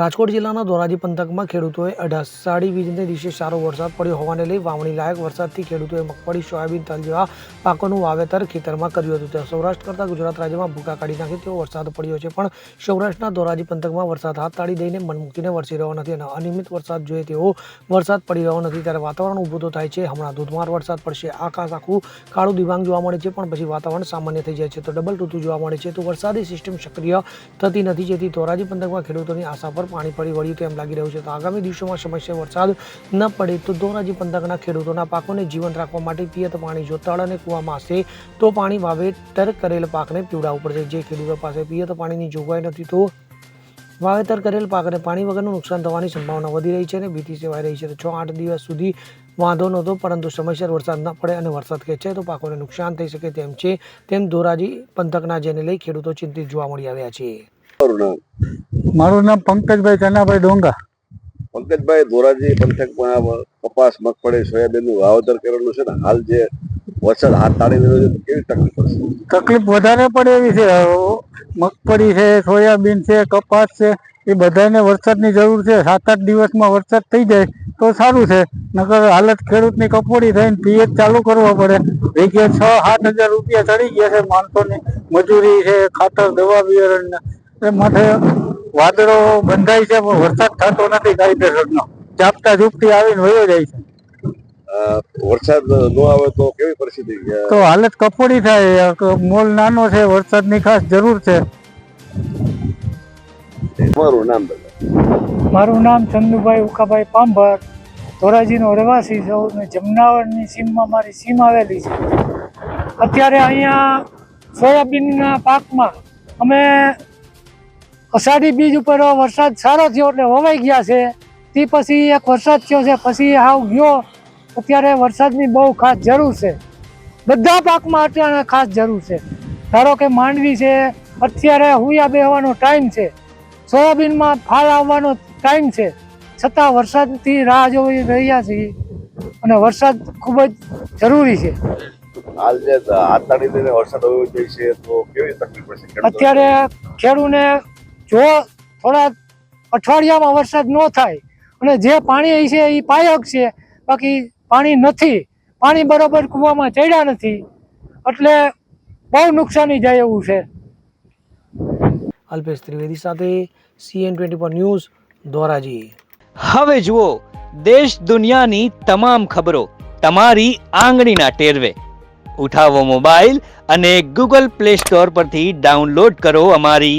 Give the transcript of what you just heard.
રાજકોટ જિલ્લાના ધોરાજી પંથકમાં ખેડૂતોએ અઢાસાડી વીજને દિવસે સારો વરસાદ પડ્યો હોવાને લઈ વાવણી લાયક વરસાદથી ખેડૂતોએ મગફળી, સોયાબીન, તલ જેવા પાકોનું વાવેતર ખેતરમાં કર્યું હતું. સૌરાષ્ટ્ર કરતાં ગુજરાત રાજ્યમાં ભૂકા કાઢી નાખે તેવો વરસાદ પડ્યો છે. પણ સૌરાષ્ટ્રના ધોરાજી પંથકમાં વરસાદ હાથ તાળી દઈને મનમુક્તિને વરસી રહ્યો નથી અને અનિયમિત વરસાદ જોઈએ તેવો વરસાદ પડી રહ્યો નથી. ત્યારે વાતાવરણ ઊભું તો થાય છે. હમણાં ધોધમાર વરસાદ પડશે. આકાશ આખું કાળું દિવાંગ જોવા મળે છે, પણ પછી વાતાવરણ સામાન્ય થઈ જાય છે. તો ડબલ ઋતુ જોવા મળે છે. તો વરસાદી સિસ્ટમ સક્રિય થતી નથી. જેથી ધોરાજી પંથકમાં ખેડૂતોની આશા પર પાણી ફરી વળ્યું તેમ લાગી રહ્યું છે. તો આગામી દિવસોમાં સમસ્યા વરસાદ ન પડે તો ધોરાજી પંથકના ખેડૂતોના પાકોને જીવંત રાખવા માટે પિયત પાણી જો તળ અને કૂવામાં હશે તો પાણી વાવેતર કરેલ પાકને પીવડાવવું પડશે. જે ખેડૂતો પાસે પિયત પાણીની જોગવાઈ નથી તો વાવેતર કરેલ પાકને પાણી વગરનું નુકસાન થવાની સંભાવના વધી રહી છે અને ભીતિ સેવાઈ રહી છે. છ આઠ દિવસ સુધી વાંધો નહોતો, પરંતુ સમયસર વરસાદ ન પડે અને વરસાદ ખેંચે તો પાકોને નુકસાન થઈ શકે તેમ છે, તેમ ધોરાજી પંથકના જેને લઈ ખેડૂતો ચિંતિત જોવા મળી આવ્યા છે. મારું નામ પંકજભાઈ ચનાભાઈ ડોંગા. પંકજભાઈ ધોરાજી પંથકમાં કપાસ મગફળી સોયાબીનનું વાવેતર કરેલું છે ને હાલ જે વરસાદ હાથ તાળી રહ્યો છે કેવી તકલીફ પડશે? તકલીફ વધારે પડે એવી છે. મગફળી છે સોયાબીન છે કપાસ છે એ બધાને વરસાદની જરૂર છે. સાત આઠ દિવસમાં વરસાદ થઈ જાય તો સારું છે. નકર હાલત ખેડૂતની કપોડી થઈને પીએચ ચાલુ કરવા પડે. વીઘે છ સાત હજાર રૂપિયા ચડી ગયા છે માણસોની. મજૂરી છે ખાતર દવા બિયારણ એ માટે વાદળો બંધાય છે પણ વરસાદ થતો નથી કાયદેસરનો ચાપતા ઝૂપટી આવીને વયો જાય છે. વરસાદ ન આવે તો કેવી પરિસ્થિતિ? તો હાલત કપોડી થાય મોલ નાનો છે વરસાદની ખાસ જરૂર છે. મારું નામ મારું નામ ચંદુભાઈ ઉકાભાઈ પાંભર ધોરાજીનો રહેવાસી છું અને જમનાવરની સીમમાં મારી સીમ આવેલી છે. અત્યારે અહીંયા સોયાબીનના પાકમાં અમે અષાઢી બીજ ઉપર વરસાદ સારો થયો એટલે વવાઈ ગયા છે. તે પછી એક વરસાદ થયો છે પછી હાવ ગયો. અત્યારે વરસાદની બહુ ખાસ જરૂર છે. બધા પાકમાં અત્યારે ખાસ જરૂર છે. ધારો કે માંડવી છે અત્યારે હુયા બેહવાનો ટાઈમ છે. સોયાબીનમાં ફાળ આવવાનો ટાઈમ છે. છતાં વરસાદથી રાહ જોઈ રહ્યા છીએ અને વરસાદ ખૂબ જ જરૂરી છે. હાલ જે હાથ વરસાદ આવ્યો જાય તો કેવી તકલીફ પડશે અત્યારે ખેડૂને જો થોડા અઠવાડિયામાં વરસાદ ન થાય અને જે પાણી છે એ પાયક છે બાકી પાણી નથી. પાણી બરોબર કૂવામાં ચડ્યા નથી. એટલે બહુ નુકસાની જાય એવું છે. અલ્પેશ ત્રિવેદી સાથે CN twenty four news Dhoraji. હવે જુઓ દેશ દુનિયાની તમામ ખબરો તમારી આંગળીના ટેરવે. ઉઠાવો મોબાઈલ અને ગૂગલ પ્લે સ્ટોર પરથી ડાઉનલોડ કરો અમારી